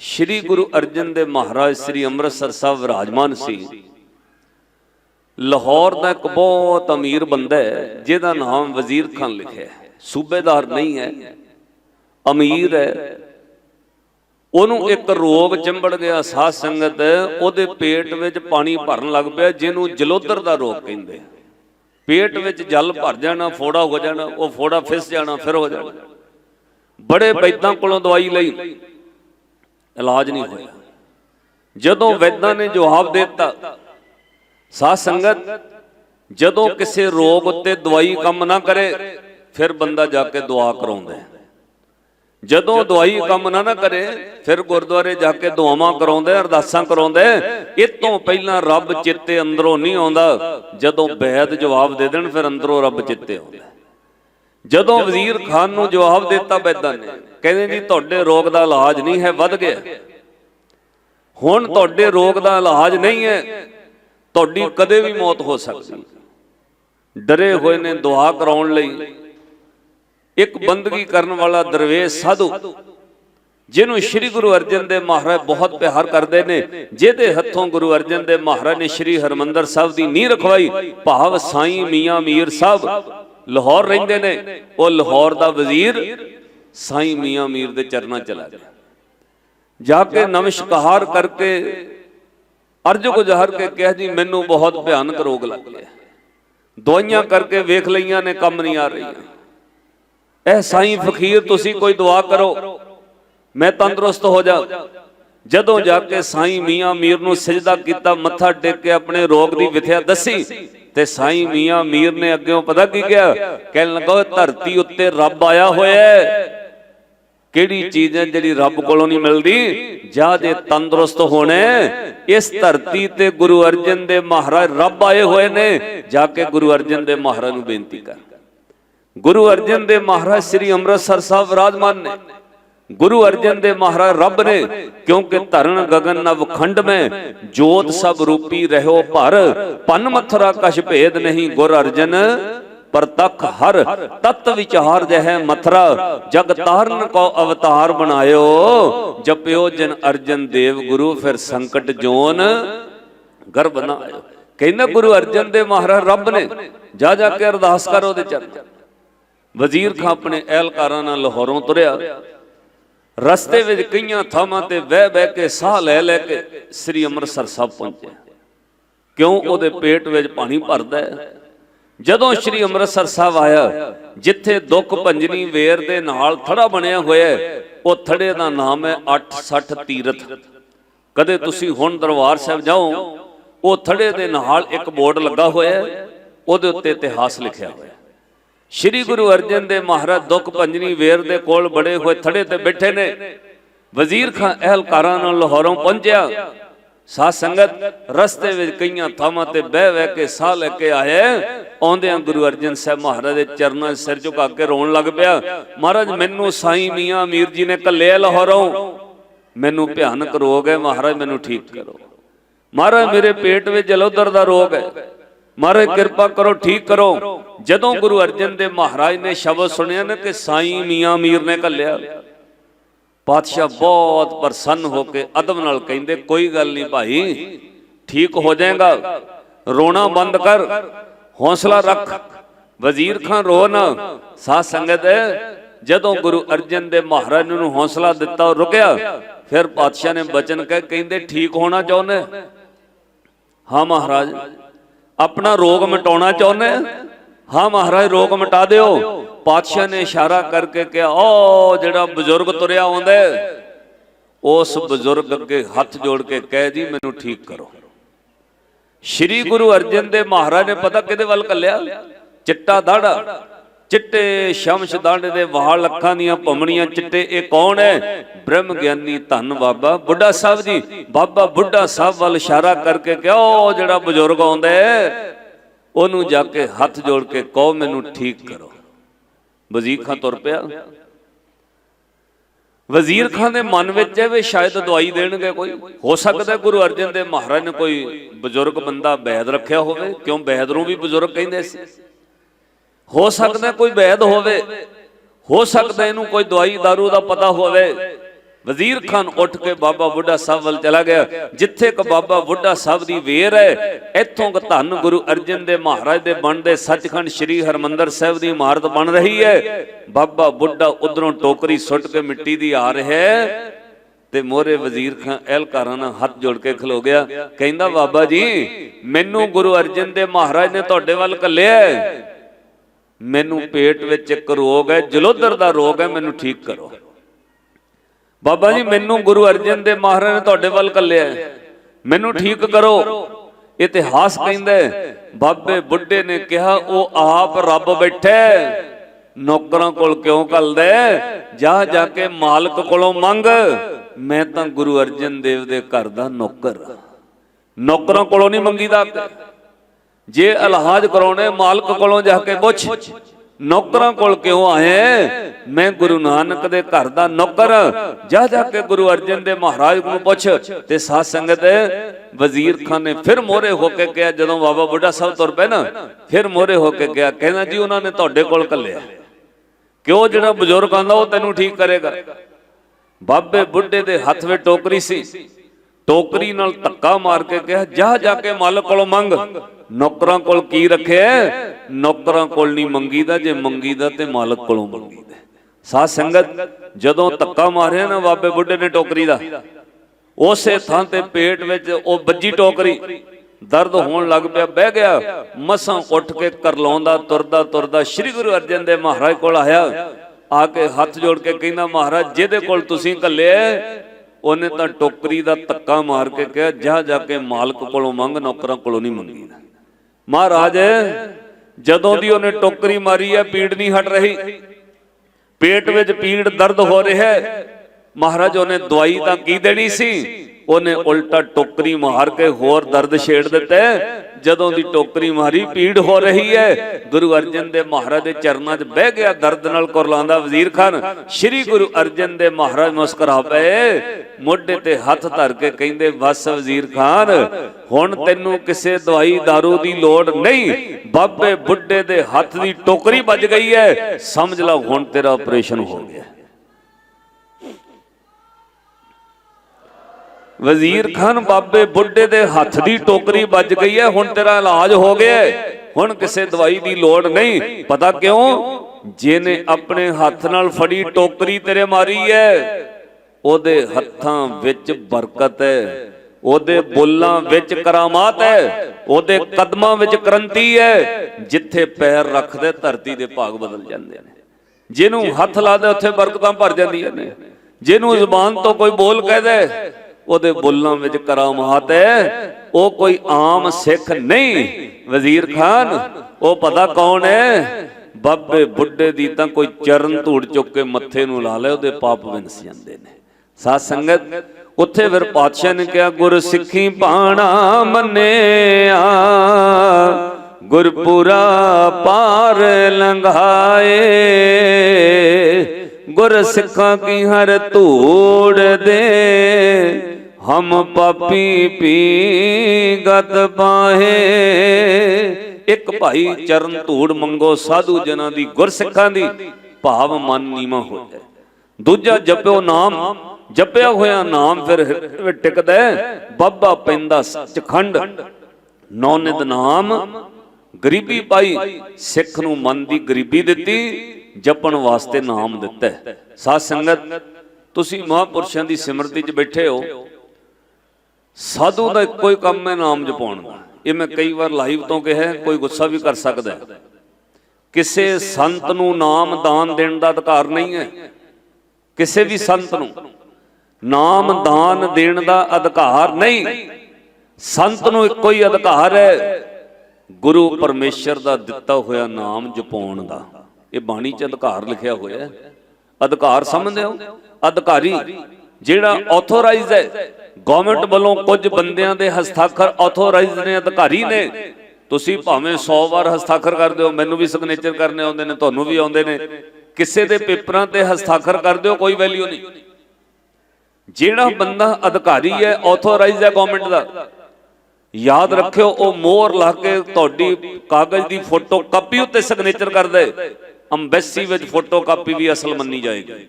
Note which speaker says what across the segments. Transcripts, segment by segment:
Speaker 1: ਸ੍ਰੀ ਗੁਰੂ ਅਰਜਨ ਦੇਵ ਮਹਾਰਾਜ ਸ੍ਰੀ ਅੰਮ੍ਰਿਤਸਰ ਸਾਹਿਬ ਵਿਰਾਜਮਾਨ ਸੀ। ਲਾਹੌਰ ਦਾ ਇੱਕ ਬਹੁਤ ਅਮੀਰ ਬੰਦਾ ਹੈ, ਜਿਹਦਾ ਨਾਮ ਵਜ਼ੀਰ ਖਾਨ ਲਿਖਿਆ ਹੈ। ਸੂਬੇਦਾਰ ਨਹੀਂ ਹੈ, ਅਮੀਰ ਹੈ। ਉਹਨੂੰ ਇੱਕ ਰੋਗ ਚੰਬੜ ਗਿਆ, ਸਾਧ ਸੰਗਤ ਉਹਦੇ ਪੇਟ ਵਿੱਚ ਪਾਣੀ ਭਰਨ ਲੱਗ ਪਿਆ, ਜਿਹਨੂੰ ਜਲੋਦਰ ਦਾ ਰੋਗ ਕਹਿੰਦੇ ਪੇਟ ਵਿੱਚ ਜਲ ਭਰ ਜਾਣਾ, ਫੋੜਾ ਹੋ ਜਾਣਾ, ਉਹ ਫੋੜਾ ਫਿਸ ਜਾਣਾ, ਫਿਰ ਹੋ ਜਾਣਾ। ਬੜੇ ਬੈਦਾਂ ਕੋਲੋਂ ਦਵਾਈ ਲਈ। ਇਲਾਜ ਨਹੀਂ ਹੋਇਆ। ਜਦੋਂ ਵੈਦਾਂ ਨੇ ਜਵਾਬ ਦੇ ਦਿੱਤਾ, ਸਾਧ ਸੰਗਤ, ਜਦੋਂ ਕਿਸੇ ਰੋਗ ਉੱਤੇ ਦਵਾਈ ਕੰਮ ਨਾ ਕਰੇ, ਫਿਰ ਬੰਦਾ ਜਾ ਕੇ ਦੁਆ ਕਰਾਉਂਦਾ ਜਦੋਂ ਦਵਾਈ ਕੰਮ ਨਾ ਨਾ ਕਰੇ, ਫਿਰ ਗੁਰਦੁਆਰੇ ਜਾ ਕੇ ਦੁਆਵਾਂ ਕਰਾਉਂਦਾ ਅਰਦਾਸਾਂ ਕਰਾਉਂਦੇ ਇਹ ਤੋਂ ਪਹਿਲਾਂ ਰੱਬ ਚਿੱਤੇ ਅੰਦਰੋਂ ਨਹੀਂ ਆਉਂਦਾ। ਜਦੋਂ ਬੈਦ ਜਵਾਬ ਦੇ ਦੇਣ, ਫਿਰ ਅੰਦਰੋਂ ਰੱਬ ਚਿੱਤੇ ਆਉਂਦਾ ਜਦੋਂ ਵਜ਼ੀਰ ਖਾਨ ਨੂੰ ਜਵਾਬ ਦਿੱਤਾ ਬੈਦਾਂ ਨੇ ਕਹਿੰਦੇ ਜੀ ਤੁਹਾਡੇ ਰੋਗ ਦਾ ਇਲਾਜ ਨਹੀਂ ਹੈ ਵੱਧ ਗਿਆ। ਹੁਣ ਤੁਹਾਡੇ ਰੋਗ ਦਾ ਇਲਾਜ ਨਹੀਂ ਹੈ ਤੁਹਾਡੀ ਕਦੇ ਵੀ ਮੌਤ ਹੋ ਸਕਦੀ। ਡਰੇ ਹੋਏ ਨੇ ਦੁਆ ਕਰਾਉਣ ਲਈ। ਇੱਕ ਬੰਦਗੀ ਕਰਨ ਵਾਲਾ ਦਰਵੇਸ਼ ਸਾਧੂ ਜਿਹਨੂੰ ਸ੍ਰੀ ਗੁਰੂ ਅਰਜਨ ਦੇਵ ਮਹਾਰਾਜ ਬਹੁਤ ਪਿਆਰ ਕਰਦੇ ਨੇ ਜਿਹਦੇ ਹੱਥੋਂ ਗੁਰੂ ਅਰਜਨ ਦੇਵ ਮਹਾਰਾਜ ਨੇ ਸ੍ਰੀ ਹਰਮੰਦਰ ਸਾਹਿਬ ਦੀ ਨੀਂਹ ਰਖਵਾਈ ਭਾਵ ਸਾਈਂ ਮੀਆਂ ਮੀਰ ਸਾਹਿਬ। ਲਾਹੌਰ ਰਹਿੰਦੇ ਨੇ, ਉਹ ਲਾਹੌਰ ਦਾ ਵਜ਼ੀਰ ਸਾਈਂ ਮੀਆਂ ਮੀਰ ਦੇ ਚਰਨਾਂ ਚਲਾ ਗਿਆ। ਜਾ ਕੇ ਨਮਸਕਾਰ ਕਰਕੇ ਅਰਜ ਗੁਜ਼ਾਰ ਕੇ ਕਿਹਾ, ਜੀ, ਮੈਨੂੰ ਬਹੁਤ ਭਿਆਨਕ ਰੋਗ ਲੱਗ ਗਿਆ। ਦਵਾਈਆਂ ਕਰਕੇ ਵੇਖ ਲਈਆਂ ਨੇ, ਕੰਮ ਨਹੀਂ ਆ ਰਹੀਆਂ। ਇਹ ਸਾਈਂ ਫਕੀਰ, ਤੁਸੀਂ ਕੋਈ ਦੁਆ ਕਰੋ, ਮੈਂ ਤੰਦਰੁਸਤ ਹੋ ਜਾ। ਜਦੋਂ ਜਾ ਕੇ ਸਾਈਂ ਮੀਆਂ ਮੀਰ ਨੂੰ ਸਜਦਾ ਕੀਤਾ, ਮੱਥਾ ਟੇਕ ਕੇ ਆਪਣੇ ਰੋਗ ਦੀ ਵਿਥਿਆ ਦੱਸੀ ਤੇ ਸਾਈਂ ਮੀਆਂ ਮੀਰ ਨੇ ਅੱਗੇੋਂ ਪਤਾ ਕੀ ਕਿਹਾ? ਕਹਿਣ ਲੱਗਾ ਧਰਤੀ ਉੱਤੇ ਰੱਬ ਆਇਆ ਹੋਇਆ ਹੈ। ਕਿਹੜੀ ਚੀਜ਼ ਹੈ ਜਿਹੜੀ ਰੱਬ ਕੋਲੋਂ ਨਹੀਂ ਮਿਲਦੀ? ਜਾਂ ਜੇ ਤੰਦਰੁਸਤ ਹੋਣੇ ਇਸ ਧਰਤੀ ਤੇ ਗੁਰੂ ਅਰਜਨ ਦੇ ਮਹਾਰਾਜ ਰੱਬ ਆਏ ਹੋਏ ਨੇ। ਜਾ ਕੇ ਗੁਰੂ ਅਰਜਨ ਦੇ ਮਹਾਰਾਜ ਨੂੰ ਬੇਨਤੀ ਕਰ। ਗੁਰੂ ਅਰਜਨ ਦੇ ਮਹਾਰਾਜ ਸ੍ਰੀ ਅੰਮ੍ਰਿਤਸਰ ਸਾਹਿਬ ਰਾਜਮਾਨ ਨੇ। ਗੁਰੂ ਅਰਜਨ ਦੇ ਮਹਾਰਾਜ ਰੱਬ ਨੇ, ਕਿਉਂਕਿ ਧਰਨ ਗगन ਨਵ ਖੰਡ ਮੈਂ, ਜੋਤ ਸਭ ਰੂਪੀ ਰਹਿਓ ਭਰ, ਪਨ ਮਥਰਾ ਕਛ ਭੇਦ ਨਹੀਂ ਗੁਰ ਅਰਜਨ। ਪ੍ਰਤਖ ਹਰ ਤਤ ਵਿਚਾਰ ਜਹ ਮਥਰਾ, ਜਗ ਤਾਰਨ ਕੋ ਅਵਤਾਰ ਬਣਾਇਓ। ਜਪਿਓ ਜਨ ਅਰਜਨ ਦੇਵ ਗੁਰੂ, ਫਿਰ ਸੰਕਟ ਜੋਨ। ਗਰਭ ਨਾ ਆਇਓ। ਕਹਿੰਦਾ ਗੁਰੂ ਅਰਜਨ ਦੇ ਮਹਾਰਾਜ ਰੱਬ ਨੇ, ਜਾ ਜਾ ਕੇ ਅਰਦਾਸ ਕਰ ਉਹਦੇ ਚਰਨ। ਵਜ਼ੀਰ ਖਾਂ ਆਪਣੇ ਅਹਿਲਕਾਰਾਂ ਨਾਲ ਲਾਹੌਰੋਂ ਤੁਰਿਆ। ਰਸਤੇ ਵਿੱਚ ਕਈਆਂ ਥਾਵਾਂ ਤੇ ਬਹਿ ਬਹਿ ਕੇ ਸਾਹ ਲੈ ਲੈ ਕੇ ਸ੍ਰੀ ਅੰਮ੍ਰਿਤਸਰ ਸਾਹਿਬ ਪਹੁੰਚਿਆ। ਕਿਉਂ? ਉਹਦੇ ਪੇਟ ਵਿੱਚ ਪਾਣੀ ਭਰਦਾ ਹੈ। ਜਦੋਂ ਸ੍ਰੀ ਅੰਮ੍ਰਿਤਸਰ ਸਾਹਿਬ ਆਇਆ, ਜਿੱਥੇ ਦੁੱਖ ਭੰਜਨੀ ਵੇਰ ਦੇ ਨਾਲ ਥੜਾ ਬਣਿਆ ਹੋਇਆ ਉਹ ਥੜੇ ਦਾ ਨਾਮ ਹੈ 860 ਤੀਰਥ। ਕਦੇ ਤੁਸੀਂ ਹੁਣ ਦਰਬਾਰ ਸਾਹਿਬ ਜਾਓ, ਉਹ ਥੜੇ ਦੇ ਨਾਲ ਇੱਕ ਬੋਰਡ ਲੱਗਾ ਹੋਇਆ ਉਹਦੇ ਉੱਤੇ ਇਤਿਹਾਸ ਲਿਖਿਆ ਹੋਇਆ ਸ਼੍ਰੀ ਗੁਰੂ ਅਰਜਨ ਦੇ ਮਹਾਰਾਜ ਦੁੱਖ ਭੰਜਨੀ ਵੇਰ ਦੇ ਕੋਲ ਬੜੇ ਹੋਏ ਥੜੇ ਤੇ ਬੈਠੇ ਨੇ। ਵਜ਼ੀਰ ਖਾਂ ਅਹਿਲਕਾਰਾਂ ਨਾਲ ਲਾਹੌਰੋਂ ਪਹੁੰਚਿਆ। ਸਾਧ ਸੰਗਤ ਰਸਤੇ ਵਿੱਚ ਕਈਆਂ ਥਾਵਾਂ ਤੇ ਬਹਿ ਬਹਿ ਕੇ ਸਾਹ ਲੈ ਕੇ ਆਏ। ਆਉਂਦਿਆਂ ਗੁਰੂ ਅਰਜਨ ਸਾਹਿਬ ਮਹਾਰਾਜ ਦੇ ਚਰਨਾਂ 'ਚ ਸਿਰ ਝੁਕਾ ਕੇ ਰੋਣ ਲੱਗ ਪਿਆ। ਮਹਾਰਾਜ, ਮੈਨੂੰ ਸਾਈਂ ਮੀਆਂ ਅਮੀਰ ਜੀ ਨੇ ਕੱਲਿਆ ਲਾਹੌਰੋਂ। ਮੈਨੂੰ ਭਿਆਨਕ ਰੋਗ ਹੈ। ਮਹਾਰਾਜ, ਮੈਨੂੰ ਠੀਕ ਕਰੋ। ਮਹਾਰਾਜ, ਮੇਰੇ ਪੇਟ ਵਿੱਚ ਜਲੋਦਰ ਦਾ ਰੋਗ ਹੈ। ਮਹਾਰਾਜ ਕਿਰਪਾ ਕਰੋ ਠੀਕ ਕਰੋ। ਜਦੋਂ ਗੁਰੂ ਅਰਜਨ ਦੇਵ ਮਹਾਰਾਜ ਨੇ ਸ਼ਬਦ ਸੁਣਿਆ ਨਾ ਕਿ ਸਾਈਂ ਮੀਆਂ ਮੀਰ ਨੇ ਕੱਲਿਆ ਪਾਤਸ਼ਾਹ ਬਹੁਤ ਪ੍ਰਸੰਨ ਹੋ ਕੇ ਅਦਬ ਨਾਲ ਕਹਿੰਦੇ ਕੋਈ ਗੱਲ ਨਹੀਂ ਭਾਈ ਠੀਕ ਹੋ ਜਾਏਗਾ। ਰੋਣਾ ਬੰਦ ਕਰ। ਹੌਸਲਾ ਰੱਖ। ਵਜ਼ੀਰ ਖਾਨ ਰੋ ਨਾ ਸਾਧ ਸੰਗਤ ਜਦੋਂ ਗੁਰੂ ਅਰਜਨ ਦੇ ਮਹਾਰਾਜ ਨੇ ਹੌਸਲਾ ਦਿੱਤਾ ਰੁਕਿਆ। ਫਿਰ ਪਾਤਸ਼ਾਹ ਨੇ ਬਚਨ ਕਹਿ ਕਹਿੰਦੇ ਠੀਕ ਹੋਣਾ ਚਾਹੁੰਦੇ ਹਾਂ ਮਹਾਰਾਜ। ਆਪਣਾ ਰੋਗ ਮਿਟਾਉਣਾ ਚਾਹੁੰਦੇ ਹਾਂ ਮਹਾਰਾਜ, ਰੋਗ ਮਿਟਾ ਦਿਓ। ਪਾਤਸ਼ਾਹ ਨੇ ਇਸ਼ਾਰਾ ਕਰਕੇ ਕਿਹਾ ਓ ਜਿਹੜਾ ਬਜ਼ੁਰਗ ਤੁਰਿਆ ਆਉਂਦਾ ਉਸ ਬਜ਼ੁਰਗ ਅੱਗੇ ਹੱਥ ਜੋੜ ਕੇ ਕਹਿ ਜੀ, ਮੈਨੂੰ ਠੀਕ ਕਰੋ। ਸ਼੍ਰੀ ਗੁਰੂ ਅਰਜਨ ਦੇਵ ਮਹਾਰਾਜ ਨੇ ਪਤਾ ਕਿਹਦੇ ਵੱਲ ਕੱਲਿਆ ਚਿੱਟਾ ਦਾੜਾ। ਚਿੱਟੇ ਸ਼ਮਸ਼ ਦੇ ਵਾਲ ਅੱਖਾਂ ਦੀਆਂ ਭਮਣੀਆਂ ਚਿੱਟੇ, ਇਹ ਕੌਣ ਹੈ? ਬ੍ਰਹਮ ਗਿਆਨੀ ਧੰਨ ਬਾਬਾ। ਬੁੱਢਾ ਸਾਹਿਬ ਜੀ, ਬਾਬਾ ਬੁੱਢਾ ਸਾਹਿਬ ਵੱਲ ਇਸ਼ਾਰਾ ਕਰਕੇ ਕਿਹਾ ਉਹ ਜਿਹੜਾ ਬਜ਼ੁਰਗ ਆਉਂਦਾ ਉਹਨੂੰ ਜਾ ਕੇ ਹੱਥ ਜੋੜ ਕੇ ਕਹੋ, ਮੈਨੂੰ ਠੀਕ ਕਰੋ। ਵਜ਼ੀਰ ਖਾਂ ਤੁਰ ਪਿਆ। ਵਜ਼ੀਰ ਖਾਨ ਦੇ ਮਨ ਵਿੱਚ ਹੈ ਵੀ ਸ਼ਾਇਦ ਦਵਾਈ ਦੇਣਗੇ ਕੋਈ। ਹੋ ਸਕਦਾ ਗੁਰੂ ਅਰਜਨ ਦੇਵ ਮਹਾਰਾਜ ਨੇ ਕੋਈ ਬਜ਼ੁਰਗ ਬੰਦਾ ਬੈਦ ਰੱਖਿਆ ਹੋਵੇ। ਕਿਉਂ? ਬੈਦ ਨੂੰ ਵੀ ਬਜ਼ੁਰਗ ਕਹਿੰਦੇ ਸੀ। ਹੋ ਸਕਦਾ ਕੋਈ ਵੈਦ ਹੋਵੇ, ਹੋ ਸਕਦਾ ਇਹਨੂੰ ਕੋਈ ਦਵਾਈ ਦਾਰੂ ਦਾ ਪਤਾ ਹੋਵੇ। ਵਜ਼ੀਰ ਖਾਨ ਉੱਠ ਕੇ ਬਾਬਾ ਬੁੱਢਾ ਸਾਹਿਬ ਵੱਲ ਚਲਾ ਗਿਆ, ਜਿੱਥੇ ਕ ਬਾਬਾ ਬੁੱਢਾ ਸਾਹਿਬ ਦੀ ਵੇਰ ਹੈ, ਇੱਥੋਂ ਕ ਧੰਨ ਗੁਰੂ ਅਰਜਨ ਦੇ ਮਹਾਰਾਜ ਦੇ ਬਣਦੇ ਸੱਚਖੰਡ ਸ੍ਰੀ ਹਰਮੰਦਰ ਸਾਹਿਬ ਦੀ ਇਮਾਰਤ ਬਣ ਰਹੀ ਹੈ। ਬਾਬਾ ਬੁੱਢਾ ਉਧਰੋਂ ਟੋਕਰੀ ਸੁੱਟ ਕੇ ਮਿੱਟੀ ਦੀ ਆ ਰਿਹਾ ਹੈ ਤੇ ਮੋਰੇ ਵਜ਼ੀਰ ਖਾਨ ਅਹਿਲਕਾਰਾਂ ਨਾਲ ਹੱਥ ਜੋੜ ਕੇ ਖਲੋ ਗਿਆ। ਕਹਿੰਦਾ, ਬਾਬਾ ਜੀ, ਮੈਨੂੰ ਗੁਰੂ ਅਰਜਨ ਦੇ ਮਹਾਰਾਜ ਨੇ ਤੁਹਾਡੇ ਵੱਲ ਕੱਲਿਆ ਮੈਨੂੰ ਪੇਟ ਵਿੱਚ ਇੱਕ ਰੋਗ ਹੈ ਜਲੋਦਰ ਦਾ ਰੋਗ ਹੈ ਮੈਨੂੰ ਠੀਕ ਕਰੋ ਬਾਬਾ ਜੀ ਮੈਨੂੰ ਗੁਰੂ ਅਰਜਨ ਦੇ ਮਹਾਰਾਜ ਨੇ ਤੁਹਾਡੇ ਵੱਲ ਕੱਲਿਆ। ਮੈਨੂੰ ਠੀਕ ਕਰੋ ਇਤਿਹਾਸ ਕਹਿੰਦਾ ਬਾਬੇ ਬੁੱਢੇ ਨੇ ਕਿਹਾ ਉਹ ਆਪ ਰੱਬ ਬੈਠਾ। ਨੌਕਰਾਂ ਕੋਲ ਕਿਉਂ ਕੱਲਦਾ? ਜਾ ਜਾ ਕੇ ਮਾਲਕ ਕੋਲੋਂ ਮੰਗ ਮੈਂ ਤਾਂ ਗੁਰੂ ਅਰਜਨ ਦੇਵ ਦੇ ਘਰ ਦਾ ਨੌਕਰ। ਨੌਕਰਾਂ ਕੋਲੋਂ ਨਹੀਂ ਮੰਗੀਦਾ ਜੇ ਇਲਾਜ ਕਰਾਉਣੇ, ਮਾਲਕ ਕੋਲੋਂ ਜਾ ਕੇ ਪੁੱਛ, ਨੌਕਰਾਂ ਕੋਲ ਕਿਉਂ ਆਏ? ਮੈਂ ਗੁਰੂ ਨਾਨਕ ਦੇ ਘਰ ਦਾ ਨੌਕਰ। ਜਾ ਜਾ ਕੇ ਗੁਰੂ ਅਰਜਨ ਦੇ ਮਹਾਰਾਜ ਨੂੰ ਪੁੱਛ ਤੇ ਸਾਧ ਸੰਗਤ ਵਜ਼ੀਰ ਖਾਨ ਨੇ ਫਿਰ ਮੋਰੇ ਹੋ ਕੇ ਕਿਹਾ, ਜਦੋਂ ਬਾਬਾ ਬੁੱਢਾ ਸਾਹਿਬ ਤੁਰ ਪਏ ਨਾ, ਫਿਰ ਮੋਰੇ ਹੋ ਕੇ ਕਿਹਾ, ਕਹਿੰਦਾ ਜੀ ਉਹਨਾਂ ਨੇ ਤੁਹਾਡੇ ਕੋਲ ਕੱਲਿਆ ਕਿਉਂ ਜਿਹੜਾ ਬਜ਼ੁਰਗ ਆਂਦਾ ਉਹ ਤੈਨੂੰ ਠੀਕ ਕਰੇਗਾ? ਬਾਬੇ ਬੁੱਢੇ ਦੇ ਹੱਥ ਵਿੱਚ ਟੋਕਰੀ ਸੀ। ਟੋਕਰੀ ਨਾਲ ਧੱਕਾ ਮਾਰ ਕੇ ਕਿਹਾ, ਜਾ ਜਾ ਕੇ ਮਾਲਕ ਕੋਲੋਂ ਮੰਗ। ਨੌਕਰਾਂ ਕੋਲ ਕੀ ਰੱਖਿਆ ਨੌਕਰਾਂ ਕੋਲ ਨਹੀਂ ਮੰਗੀਦਾ, ਜੇ ਮੰਗੀਦਾ ਤੇ ਮਾਲਕ ਕੋਲੋਂ ਮੰਗੀਦਾ ਸਾਧ ਸੰਗਤ, ਜਦੋਂ ਧੱਕਾ ਮਾਰਿਆ ਨਾ ਬਾਬੇ ਬੁੱਢੇ ਨੇ ਟੋਕਰੀ ਦਾ, ਉਸੇ ਥਾਂ ਤੇ ਪੇਟ ਵਿੱਚ ਉਹ ਵੱਜੀ ਟੋਕਰੀ। ਦਰਦ ਹੋਣ ਲੱਗ ਪਿਆ, ਬਹਿ ਗਿਆ। ਮਸਾਂ ਉੱਠ ਕੇ ਕਰਲਾਉਂਦਾ, ਤੁਰਦਾ ਤੁਰਦਾ ਸ੍ਰੀ ਗੁਰੂ ਅਰਜਨ ਦੇਵ ਮਹਾਰਾਜ ਕੋਲ ਆਇਆ। ਆ ਕੇ ਹੱਥ ਜੋੜ ਕੇ ਕਹਿੰਦਾ, ਮਹਾਰਾਜ, ਜਿਹਦੇ ਕੋਲ ਤੁਸੀਂ ਕੱਲਿਆ ਉਹਨੇ ਤਾਂ ਟੋਕਰੀ ਦਾ ਧੱਕਾ ਮਾਰ ਕੇ ਕਿਹਾ, ਜਾ ਜਾ ਕੇ ਮਾਲਕ ਕੋਲੋਂ ਮੰਗ, ਨੌਕਰਾਂ ਕੋਲੋਂ ਨਹੀਂ ਮੰਗੀ ਮਹਾਰਾਜ ਜਦੋਂ ਦੀ ਉਹਨੇ ਟੋਕਰੀ ਮਾਰੀ ਹੈ ਪੀੜ ਨਹੀਂ ਹਟ ਰਹੀ। ਪੇਟ ਵਿੱਚ ਪੀੜ ਦਰਦ ਹੋ ਰਿਹਾ ਹੈ। ਮਹਾਰਾਜ ਉਹਨੇ ਦਵਾਈ ਤਾਂ ਕੀ ਦੇਣੀ ਸੀ? ਉਹਨੇ ਉਲਟਾ ਟੋਕਰੀ ਮਾਰ ਕੇ ਹੋਰ ਦਰਦ ਛੇੜ ਦਿੱਤਾ। ਜਦੋਂ ਦੀ ਟੋਕਰੀ ਮਾਰੀ ਪੀੜ ਹੋ ਰਹੀ ਹੈ। ਗੁਰੂ ਅਰਜਨ ਦੇ ਮਹਾਰਾਜ ਦੇ ਚਰਨਾਂ 'ਚ ਬਹਿ ਗਿਆ, ਦਰਦ ਨਾਲ ਕੁਰਲਾਉਂਦਾ ਵਜ਼ੀਰ ਖਾਨ। ਸ੍ਰੀ ਗੁਰੂ ਅਰਜਨ ਦੇ ਮਹਾਰਾਜ ਮੁਸਕਰਾ ਪਏ। ਮੋਢੇ ਤੇ ਹੱਥ ਧਰ ਕੇ ਕਹਿੰਦੇ, ਬਸ ਵਜ਼ੀਰ ਖਾਨ, ਹੁਣ ਤੈਨੂੰ ਕਿਸੇ ਦਵਾਈ दारू ਦੀ ਲੋੜ ਨਹੀਂ। ਬਾਬੇ ਬੁੱਢੇ ਦੇ ਹੱਥ ਦੀ ਟੋਕਰੀ ਵੱਜ ਗਈ ਹੈ। ਸਮਝ ਲਓ ਹੁਣ ਤੇਰਾ ਆਪਰੇਸ਼ਨ ਹੋ ਗਿਆ। ਵਜ਼ੀਰ ਖਾਨ ਬਾਬੇ ਬੁੱਢੇ ਦੇ ਹੱਥ ਦੀ ਟੋਕਰੀ ਵੱਜ ਗਈ ਹੈ, ਹੁਣ ਤੇਰਾ ਇਲਾਜ ਹੋ ਗਿਆ ਹੁਣ ਕਿਸੇ ਦਵਾਈ ਦੀ ਲੋੜ ਨਹੀਂ। ਪਤਾ ਕਿਉਂ? ਜਿਹਨੇ ਆਪਣੇ ਹੱਥ ਨਾਲ ਫੜੀ ਟੋਕਰੀ ਤੇਰੇ ਮਾਰੀ ਹੈ, ਉਹਦੇ ਹੱਥਾਂ ਵਿੱਚ ਬਰਕਤ ਹੈ, ਉਹਦੇ ਬੋਲਾਂ ਵਿੱਚ ਕਰਾਮਾਤ ਹੈ, ਉਹਦੇ ਕਦਮਾਂ ਵਿੱਚ ਕ੍ਰਾਂਤੀ ਹੈ, ਜਿੱਥੇ ਪੈਰ ਰੱਖਦੇ ਧਰਤੀ ਦੇ ਭਾਗ ਬਦਲ ਜਾਂਦੇ ਨੇ। ਜਿਹਨੂੰ ਹੱਥ ਲਾਦੇ, ਉੱਥੇ ਬਰਕਤਾਂ ਭਰ ਜਾਂਦੀਆਂ ਨੇ। ਜਿਹਨੂੰ ਜ਼ੁਬਾਨ ਤੋਂ ਕੋਈ ਬੋਲ ਕਹਦੇ ਉਹਦੇ ਬੁੱਲਾਂ ਵਿੱਚ ਕਰਾਮਾਤ ਹੈ। ਉਹ ਕੋਈ ਆਮ ਸਿੱਖ ਨਹੀਂ। ਵਜ਼ੀਰ ਖਾਨ ਉਹ ਪਤਾ ਕੌਣ ਹੈ? ਬਾਬੇ ਬੁੱਢੇ ਦੀ ਤਾਂ ਕੋਈ ਚਰਨ ਧੂੜ ਚੁੱਕ ਕੇ ਮੱਥੇ ਨੂੰ ਲਾ ਲੈ ਉਹਦੇ ਪਾਪ ਵਿੰਸ ਜਾਂਦੇ ਨੇ। ਸਾਧ ਸੰਗਤ ਉੱਥੇ ਫਿਰ ਪਾਤਸ਼ਾਹ ਨੇ ਕਿਹਾ ਗੁਰ ਸਿੱਖੀ ਬਾਣਾ ਮੰਨਿਆ। ਗੁਰਪੁਰਾ ਪਾਰ ਲੰਘਾਏ। ਗੁਰ ਸਿੱਖਾਂ ਕੀ ਹਰ ਧੂੜ ਦੇ। ਹਮ ਪਾਪੀ ਪੀ ਗਤ ਪਾਹੇ ਇੱਕ ਭਾਈ ਚਰਨ ਧੂੜ ਮੰਗੋ ਸਾਧੂ ਜਨਾਂ ਦੀ ਗੁਰਸਿੱਖਾਂ ਦੀ, ਭਾਵ ਮਨ ਨੀਵਾ ਹੋ ਜਾਏ ਦੂਜਾ ਜਪਿਓ ਨਾਮ, ਜਪਿਆ ਹੋਇਆ ਨਾਮ ਫਿਰ ਵਿੱਚ ਟਿਕਦਾ ਬਾਬਾ ਪੈਂਦਾ ਸੱਚਖੰਡ। ਨੌਨਿਤ ਨਾਮ, ਗਰੀਬੀ ਪਾਈ ਸਿੱਖ ਨੂੰ ਮਨ ਦੀ ਗਰੀਬੀ ਦਿੱਤੀ, ਜਪਣ ਵਾਸਤੇ ਨਾਮ ਦਿੱਤਾ ਹੈ। ਸਾਧ ਸੰਗਤ, ਤੁਸੀਂ ਮਹਾਪੁਰਸ਼ਾਂ ਦੀ ਸਿਮਰਤੀ 'ਚ ਬੈਠੇ ਹੋ। ਸਾਧੂ ਦਾ ਇੱਕੋ ਹੀ ਕੰਮ ਹੈ ਨਾਮ ਜਪਾਉਣ ਦਾ। ਇਹ ਮੈਂ ਕਈ ਵਾਰ ਲਾਈਵ ਤੋਂ ਕਿਹਾ, ਕੋਈ ਗੁੱਸਾ ਵੀ ਕਰ ਸਕਦਾ ਹੈ। ਕਿਸੇ ਸੰਤ ਨੂੰ ਨਾਮ ਦਾਨ ਦੇਣ ਦਾ ਅਧਿਕਾਰ ਨਹੀਂ ਹੈ। ਕਿਸੇ ਵੀ ਸੰਤ ਨੂੰ ਨਾਮ ਦਾਨ ਦੇਣ ਦਾ ਅਧਿਕਾਰ ਨਹੀਂ। ਸੰਤ ਨੂੰ ਇੱਕੋ ਹੀ ਅਧਿਕਾਰ ਹੈ, ਗੁਰੂ ਪਰਮੇਸ਼ਰ ਦਾ ਦਿੱਤਾ ਹੋਇਆ ਨਾਮ ਜਪਾਉਣ ਦਾ। ਇਹ ਬਾਣੀ 'ਚ ਅਧਿਕਾਰ ਲਿਖਿਆ ਹੋਇਆ ਹੈ। ਅਧਿਕਾਰ ਸਮਝਦੇ ਹੋ? ਅਧਿਕਾਰੀ ਜਿਹੜਾ ਆਥੋਰਾਈਜ਼ਡ ਹੈ ਗਵਰਨਮੈਂਟ ਵੱਲੋਂ ਕੁਝ ਬੰਦਿਆਂ ਦੇ ਹਸਤਾਖਰ ਆਥੋਰਾਈਜ਼ਡ ਨੇ, ਅਧਿਕਾਰੀ ਨੇ। ਤੁਸੀਂ ਭਾਵੇਂ 100 ਵਾਰ ਹਸਤਾਖਰ ਕਰਦੇ ਹੋ, ਮੈਨੂੰ ਵੀ ਸਿਗਨੇਚਰ ਕਰਨੇ ਆਉਂਦੇ ਨੇ, ਤੁਹਾਨੂੰ ਵੀ ਆਉਂਦੇ ਨੇ। ਕਿਸੇ ਦੇ ਪੇਪਰਾਂ ਤੇ ਹਸਤਾਖਰ ਕਰਦੇ ਹੋ, ਕੋਈ ਵੈਲਿਊ ਨਹੀਂ। ਜਿਹੜਾ ਬੰਦਾ ਅਧਿਕਾਰੀ ਹੈ ਆਥੋਰਾਈਜ਼ਡ ਹੈ ਗਵਰਨਮੈਂਟ ਦਾ, ਯਾਦ ਰੱਖਿਓ, ਉਹ ਮੋਹਰ ਲਾ ਕੇ ਤੁਹਾਡੀ ਕਾਗਜ਼ ਦੀ ਫੋਟੋ ਕਾਪੀ ਉੱਤੇ ਸਿਗਨੇਚਰ ਕਰਦਾ ਹੈ। ਅੰਬੈਸੀ ਵਿੱਚ ਫੋਟੋ ਕਾਪੀ ਵੀ ਅਸਲ ਮੰਨੀ ਜਾਏਗੀ।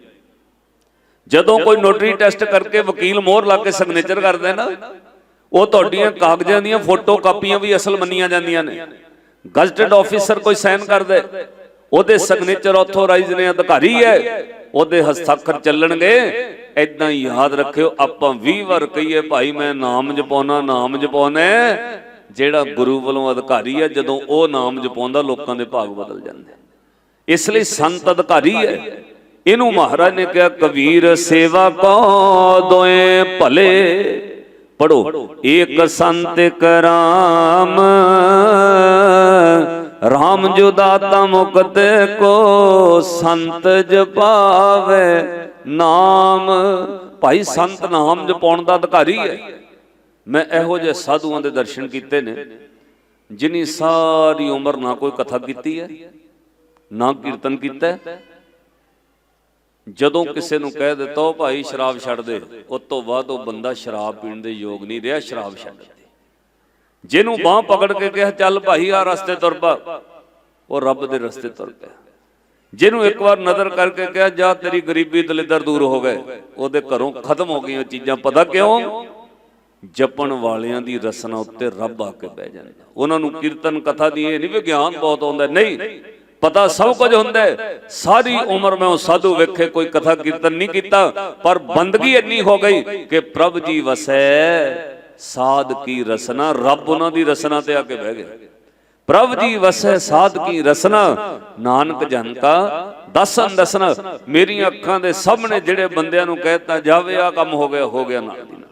Speaker 1: ਜਦੋਂ ਕੋਈ ਨੋਟਰੀ ਟੈਸਟ ਕਰਕੇ ਵਕੀਲ ਮੋਹਰ ਲਾ ਕੇ ਸਿਗਨੇਚਰ ਕਰਦਾ ਨਾ ਉਹ ਤੁਹਾਡੀਆਂ ਕਾਗਜ਼ਾਂ ਦੀਆਂ ਫੋਟੋ ਕਾਪੀਆਂ ਵੀ ਅਸਲ ਮੰਨੀਆਂ ਜਾਂਦੀਆਂ ਨੇ। ਗਜ਼ਟਡ ਆਫੀਸਰ ਕੋਈ ਸਾਈਨ ਕਰਦਾ। ਉਹਦੇ ਸਿਗਨੇਚਰ ਆਥੋਰਾਈਜ਼ ਨੇ ਅਧਿਕਾਰੀ ਹੈ। ਉਹਦੇ ਹਸਤਾਖਰ ਚੱਲਣਗੇ। ਐਦਾਂ ਯਾਦ ਰੱਖਿਓ ਆਪਾਂ 20 ਵਾਰ ਕਹੀਏ ਭਾਈ ਮੈਂ ਨਾਮ ਜਪਾਉਣਾ ਨਾਮ ਜਪਾਉਣਾ। ਜਿਹੜਾ ਗੁਰੂ ਵੱਲੋਂ ਅਧਿਕਾਰੀ ਹੈ ਜਦੋਂ ਉਹ ਨਾਮ ਜਪਾਉਂਦਾ ਲੋਕਾਂ ਦੇ ਭਾਗ ਬਦਲ ਜਾਂਦੇ। ਇਸ ਲਈ ਸੰਤ ਅਧਿਕਾਰੀ ਹੈ। ਇਹਨੂੰ ਮਹਾਰਾਜ ਨੇ ਕਿਹਾ, ਕਬੀਰ, ਸੇਵਾ ਕੋ ਦੋਏ ਭਲੇ। ਪੜੋ ਏਕ ਸੰਤ ਕਰਾਮ RAM ਜੋ ਦਾਤਾ ਮੁਕਤ ਕੋ ਸੰਤ ਜਪਾਵੇ ਨਾਮ। ਭਾਈ, ਸੰਤ ਨਾਮ ਜਪਾਉਣ ਦਾ ਅਧਿਕਾਰੀ ਹੈ। ਮੈਂ ਇਹੋ ਜਿਹੇ ਸਾਧੂਆਂ ਦੇ ਦਰਸ਼ਨ ਕੀਤੇ ਨੇ ਜਿਨੀ ਸਾਰੀ ਉਮਰ ਨਾ ਕੋਈ ਕਥਾ ਕੀਤੀ ਹੈ, ਨਾ ਕੀਰਤਨ ਕੀਤਾ ਹੈ। ਜਦੋਂ ਕਿਸੇ ਨੂੰ ਕਹਿ ਦਿੱਤਾ ਉਹ ਭਾਈ ਸ਼ਰਾਬ ਛੱਡ ਦੇ। ਉਸ ਤੋਂ ਬਾਅਦ ਉਹ ਬੰਦਾ ਸ਼ਰਾਬ ਪੀਣ ਦੇ ਯੋਗ ਨਹੀਂ ਰਿਹਾ ਸ਼ਰਾਬ ਛੱਡ ਦੇ। ਜਿਹਨੂੰ ਬਾਹ ਪਕੜ ਕੇ ਕਿਹਾ ਚੱਲ ਭਾਈ ਆ ਰਸਤੇ ਤੁਰ ਪਾ। ਉਹ ਰੱਬ ਦੇ ਰਸਤੇ ਤੁਰ ਪਿਆ। ਜਿਹਨੂੰ ਇੱਕ ਵਾਰ ਨਜ਼ਰ ਕਰਕੇ ਕਿਹਾ ਜਾ ਤੇਰੀ ਗਰੀਬੀ ਦਲਿੱਦਰ ਦੂਰ ਹੋ ਗਏ। ਉਹਦੇ ਘਰੋਂ ਖਤਮ ਹੋ ਗਈਆਂ ਚੀਜ਼ਾਂ। ਪਤਾ ਕਿਉਂ? ਜਪਣ ਵਾਲਿਆਂ ਦੀ ਰਸਨਾ ਉੱਤੇ ਰੱਬ ਆ ਕੇ ਬਹਿ ਜਾਂਦਾ। ਉਹਨਾਂ ਨੂੰ ਕੀਰਤਨ ਕਥਾ ਦੀ ਇਹ ਨਹੀਂ ਵੀ ਗਿਆਨ ਬਹੁਤ ਆਉਂਦਾ। ਨਹੀਂ। ਪਤਾ ਸਭ ਕੁਝ ਹੁੰਦਾ ਸਾਰੀ ਉਮਰ ਮੈਂ ਉਹ ਸਾਧੂ ਵੇਖੇ, ਕੋਈ ਕਥਾ ਕੀਰਤਨ ਨਹੀਂ ਕੀਤਾ, ਪਰ ਬੰਦਗੀ ਇੰਨੀ ਹੋ ਗਈ ਕਿ ਪ੍ਰਭ ਜੀ ਵਸੈ, ਸਾਧ ਕੀ ਰਸਨਾ, ਰੱਬ ਉਹਨਾਂ ਦੀ ਰਸਨਾ ਤੇ ਆ ਕੇ ਬਹਿ ਗਏ ਪ੍ਰਭ ਜੀ ਵਸੈ, ਸਾਧ ਕੀ ਰਸਨਾ, ਨਾਨਕ ਜਨ ਕਾ ਦਸਨ ਦਸਨ, ਮੇਰੀਆਂ ਅੱਖਾਂ ਦੇ ਸਾਹਮਣੇ ਜਿਹੜੇ ਬੰਦਿਆਂ ਨੂੰ ਕਹਿਤਾ ਜਾਵੇ ਆ ਕੰਮ ਹੋ ਗਿਆ ਹੋ ਗਿਆ ਨਾਲ ਦੀ